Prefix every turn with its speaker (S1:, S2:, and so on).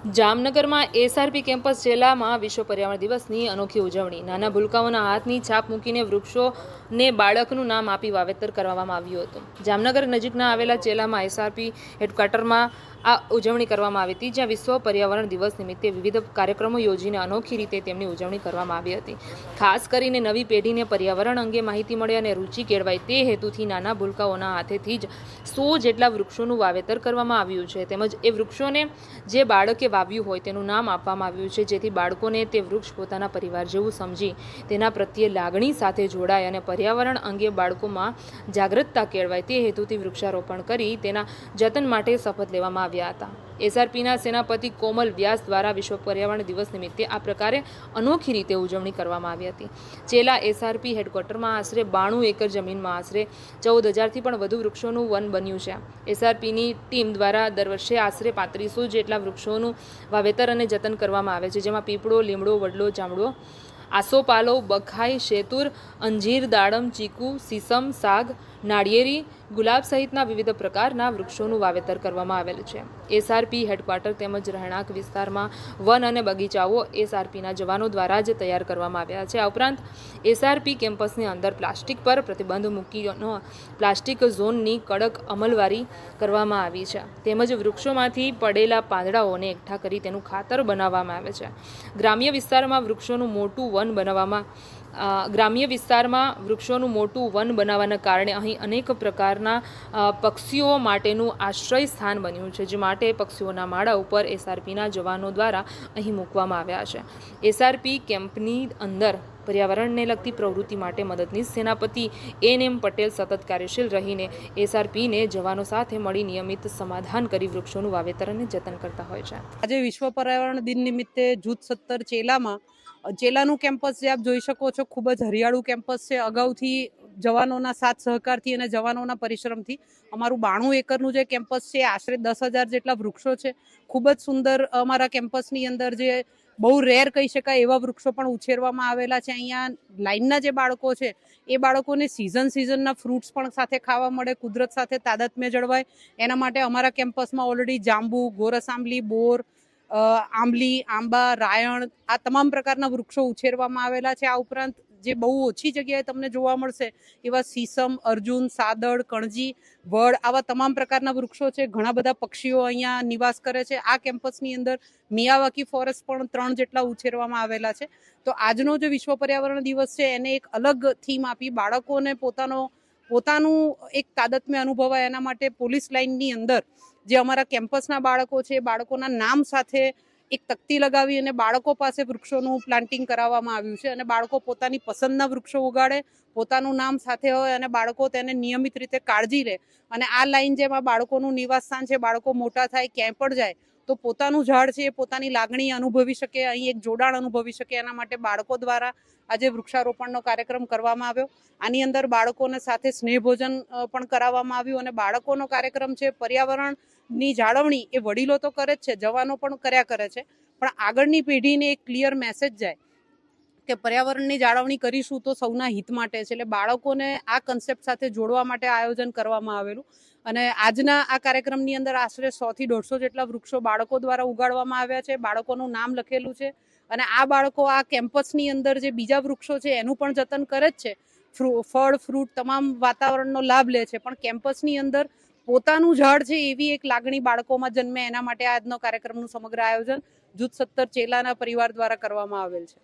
S1: જામનગરમાં SRP campus જિલ્લામાં વિશ્વ પર્યાવરણ દિવસની અનોખી ઉજવણી. નાના ભૂલકાઓના હાથની છાપ મૂકીને વૃક્ષોને બાળકનું નામ આપી વાવેતર કરવામાં આવ્યું હતું. જામનગર નજીકના આવેલા ચેલામાં એસઆરપી હેડક્વાર્ટરમાં આ ઉજવણી કરવામાં આવી હતી, જ્યાં વિશ્વ પર્યાવરણ દિવસ નિમિત્તે વિવિધ કાર્યક્રમો યોજીને અનોખી રીતે તેમની ઉજવણી કરવામાં આવી હતી. ખાસ કરીને નવી પેઢીને પર્યાવરણ અંગે માહિતી મળે અને રુચિ કેળવાય તે હેતુથી નાના ભૂલકાઓના હાથેથી જ સો જેટલા વૃક્ષોનું વાવેતર કરવામાં આવ્યું છે. તેમજ એ વૃક્ષોને જે બાળકે વાવ્યું હોય તેનું નામ આપવામાં આવ્યું છે, જેથી બાળકોને તે વૃક્ષ પોતાના પરિવાર જેવું સમજી તેના પ્રત્યે લાગણી સાથે જોડાય અને પર્યાવરણ અંગે બાળકોમાં જાગૃતતા કેળવાય તે હેતુથી વૃક્ષારોપણ કરી તેના જતન માટે શપથ લેવામાં આવ્યા હતા. એસઆરપીના સેનાપતિ કોમલ વ્યાસ દ્વારા વિશ્વ પર્યાવરણ દિવસ નિમિત્તે આ પ્રકારે અનોખી રીતે ઉજવણી કરવામાં આવી હતી. ચેલા એસઆરપી હેડક્વાર્ટરમાં આશરે બાણું એકર જમીનમાં આશરે ચૌદ હજારથી પણ વધુ વૃક્ષોનું વન બન્યું છે. એસઆરપીની ટીમ દ્વારા દર વર્ષે આશરે પાંત્રીસો જેટલા વૃક્ષોનું વાવેતર અને જતન કરવામાં આવે છે, જેમાં પીપળો, લીમડો, વડલો જામડો આસોપાલો, બખાઈ, શેતુર, અંજીર, દાડમ, ચીકુ, સીસમ, સાગ, નાળિયેરી ગુલાબ સહિતના વિવિધ પ્રકારના વૃક્ષોનું વાવેતર કરવામાં આવેલ છે. એસઆરપી હેડક્વાર્ટર તેમજ રહેણાંક વિસ્તારમાં વન અને બગીચાઓ એસઆરપીના જવાનો દ્વારા જ તૈયાર કરવામાં આવ્યા છે. આ ઉપરાંત એસઆરપી કેમ્પસની અંદર પ્લાસ્ટિક પર પ્રતિબંધ મૂકીનો પ્લાસ્ટિક ઝોનની કડક અમલવારી કરવામાં આવી છે. તેમજ વૃક્ષોમાંથી પડેલા પાંદડાઓને એકઠા કરી તેનું ખાતર બનાવવામાં આવે છે. ગ્રામ્ય વિસ્તારમાં વૃક્ષોનું મોટું વન બનાવવામાં ગ્રામ્ય વિસ્તારમાં વૃક્ષોનું મોટું વન બનાવવાના કારણે અહીં અનેક પ્રકારના પક્ષીઓ માટેનું આશ્રય સ્થાન બન્યું છે, જે માટે પક્ષીઓના માળા ઉપર એસઆરપીના જવાનો દ્વારા અહીં મૂકવામાં આવ્યા છે. એસઆરપી કેમ્પની અંદર પર્યાવરણને લગતી પ્રવૃત્તિ માટે મદદનીશ સેનાપતિ એન એમ પટેલ સતત કાર્યશીલ રહીને એસઆરપીને જવાનો સાથે મળી નિયમિત સમાધાન કરી વૃક્ષોનું વાવેતર અને જતન કરતા હોય છે.
S2: આજે વિશ્વ પર્યાવરણ દિન નિમિત્તે જૂથ સત્તર ચેલામાં ચેલાનું કેમ્પસ જે આપ જોઈ શકો છો, ખૂબ જ હરિયાળું કેમ્પસ છે. અગાઉથી જવાનોના સાથ સહકારથી અને જવાનોના પરિશ્રમથી અમારું બાણું એકરનું જે કેમ્પસ છે આશરે દસ હજાર જેટલા વૃક્ષો છે. ખૂબ જ સુંદર અમારા કેમ્પસની અંદર જે બહુ રેર કહી શકાય એવા વૃક્ષો પણ ઉછેરવામાં આવેલા છે. અહીંયા લાઈનના જે બાળકો છે, એ બાળકોને સિઝન સિઝનના ફ્રૂટ્સ પણ સાથે ખાવા મળે, કુદરત સાથે તાદાત્મ્ય જળવાય. એના માટે અમારા કેમ્પસમાં ઓલરેડી જાંબુ ગોરસ આંબલી બોર આંબલી, આંબા, રાયણ આ તમામ પ્રકારના વૃક્ષો ઉછેરવામાં આવેલા છે. આ ઉપરાંત જે બહુ ઓછી જગ્યાએ તમને જોવા મળશે, એવા સીસમ, અર્જુન, સાદળ, કણજી, વડ, આવા તમામ પ્રકારના વૃક્ષો છે. ઘણા બધા પક્ષીઓ અહીંયા નિવાસ કરે છે. આ કેમ્પસની અંદર મિયાવાકી ફોરેસ્ટ પણ ત્રણ જેટલા ઉછેરવામાં આવેલા છે. તો આજનો જે વિશ્વ પર્યાવરણ દિવસ છે, એને એક અલગ થીમ આપી બાળકોને પોતાનો, પોતાનું એક તાદત્મ્ય અનુભવાય એના માટે પોલીસ લાઇનની અંદર જે અમારા કેમ્પસના બાળકો છે બાળકોના નામ સાથે એક તકતી લગાવી અને બાળકો પાસે વૃક્ષોનું પ્લાન્ટિંગ કરાવવામાં આવ્યું છે અને બાળકો પોતાની પસંદના વૃક્ષો ઉગાડે, પોતાનું નામ સાથે હોય અને બાળકો તેને નિયમિત રીતે કાળજી લે. અને આ લાઈન જેમાં બાળકોનું નિવાસસ્થાન છે, બાળકો મોટા થાય, ક્યાંય પણ જાય તો પોતાનું ઝાડ છે એ પોતાની લાગણી અનુભવી શકે, અહીં એક જોડાણ અનુભવી શકે. એના માટે બાળકો દ્વારા આજે વૃક્ષારોપણનો કાર્યક્રમ કરવામાં આવ્યો. આની અંદર બાળકોને સાથે સ્નેહ ભોજન પણ કરાવવામાં આવ્યું અને બાળકોનો કાર્યક્રમ છે, પર્યાવરણની જાળવણી એ વડીલો તો કરે જ છે, જવાનો પણ કર્યા કરે છે. પણ આગળની પેઢીને એક ક્લિયર મેસેજ જાય કે પર્યાવરણની જાળવણી કરીશું તો સૌના હિત માટે છે. એટલે બાળકોને આ કન્સેપ્ટ સાથે જોડવા માટે આયોજન કરવામાં આવેલું. અને આજના આ કાર્યક્રમની અંદર આશરે સોથી દોઢસો જેટલા વૃક્ષો બાળકો દ્વારા ઉગાડવામાં આવ્યા છે. બાળકોનું નામ લખેલું છે. અને આ બાળકો આ કેમ્પસની અંદર જે બીજા વૃક્ષો છે, એનું પણ જતન કરે જ છે. ફળ, ફ્રૂટ તમામ વાતાવરણનો લાભ લે છે. પણ કેમ્પસની અંદર પોતાનું ઝાડ છે એવી એક લાગણી બાળકોમાં જન્મે. એના માટે આજનો કાર્યક્રમનું સમગ્ર આયોજન જૂથ સત્તર ચેલાના પરિવાર દ્વારા કરવામાં આવેલ છે.